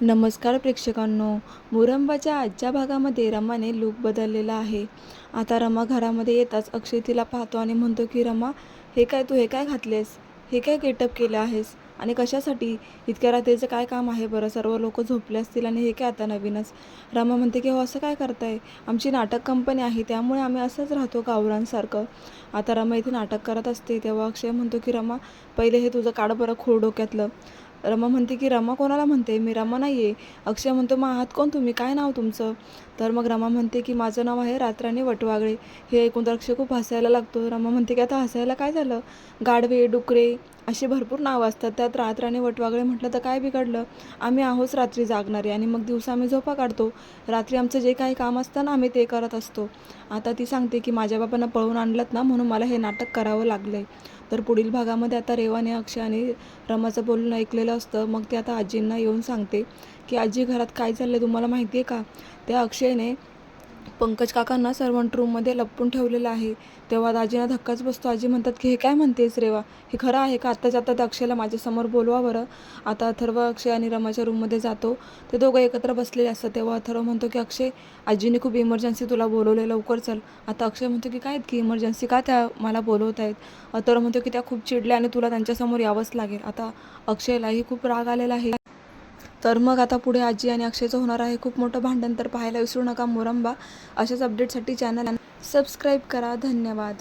नमस्कार प्रेक्षकांनो. मुरंबाच्या आजच्या भागामध्ये रमाने लूक बदललेला आहे. आता रमा घरामध्ये येताच अक्षय तिला पाहतो आणि म्हणतो की रमा हे काय तू हे काय घातलेस? हे काय गेटअप केलं आहेस? आणि कशासाठी? इतक्या रात्रीचं काय काम आहे बरं? सर्व लोक झोपले असतील आणि हे काय आता नवीनच? रमा म्हणते की हो असं काय करताय? आमची नाटक कंपनी आहे त्यामुळे आम्ही असंच राहतो गावरांसारखं. आता रमा इथे नाटक करत असते तेव्हा अक्षय म्हणतो की रमा पहिले हे तुझं काढ बरं खोड डोक्यातलं. रमा म्हणते की रमा कोणाला म्हणते? मी रमा नाही आहे अक्षय म्हणतो मग आहात कोण तुम्ही? काय नाव तुमचं? तर मग रमा म्हणते की माझं नाव आहे रात्राणी वटवागळे. हे ऐकून तर अक्षय खूप हसायला लागतो. रमा म्हणते की आता हसायला काय झालं? गाढवे डुकरे असे भरपूर नावं असतात. त्यात रात्राणी वटवागळे म्हटलं तर काय बिघडलं? आम्ही आहोच रात्री जागणारे आणि मग दिवसा आम्ही झोपा काढतो. रात्री आमचं जे काही काम असतं ना आम्ही ते करत असतो. आता ती सांगते की माझ्या बाबांना पळवून आणलं ना म्हणून मला हे नाटक करावं लागलं आहे तर पुढील भागामध्ये आता रेवाने अक्षय आणि रमाचं बोलणं ऐकलेलं असतं. मग ते आता आजींना येऊन सांगते की आजी घरात काय चाललं तुम्हाला माहिती आहे का? त्या अक्षयने पंकज काकांना सर्वंट रूममध्ये लपवून ठेवलेलं आहे. तेव्हा दाजीना धक्काच बसतो. आजी म्हणतात की हे काय म्हणतेस रेवा? हे खरं आहे का? आत्ताच्या आता त्या अक्षयला माझ्यासमोर बोलवा बरं. आता अथर्व अक्षय आणि रमाच्या रूममध्ये जातो. ते दोघं एकत्र बसलेले असतात. तेव्हा अथर्व म्हणतो की अक्षय आजीने खूप इमर्जन्सी तुला बोलवले लवकर चल. आता अक्षय म्हणतो की काय आहेत की इमर्जन्सी का त्या मला बोलवत आहेत? अथर्व म्हणतो की त्या खूप चिडल्या आणि तुला त्यांच्यासमोर यावंच लागेल. आता अक्षयलाही खूप राग आलेला आहे. तर मग आता पुढे आजी आणि अक्षयचं होणार आहे खूप मोठं भांडण तर पाहायला विसरू नका मोरंबा. अशाच अपडेटसाठी चॅनल सबस्क्राईब करा. धन्यवाद.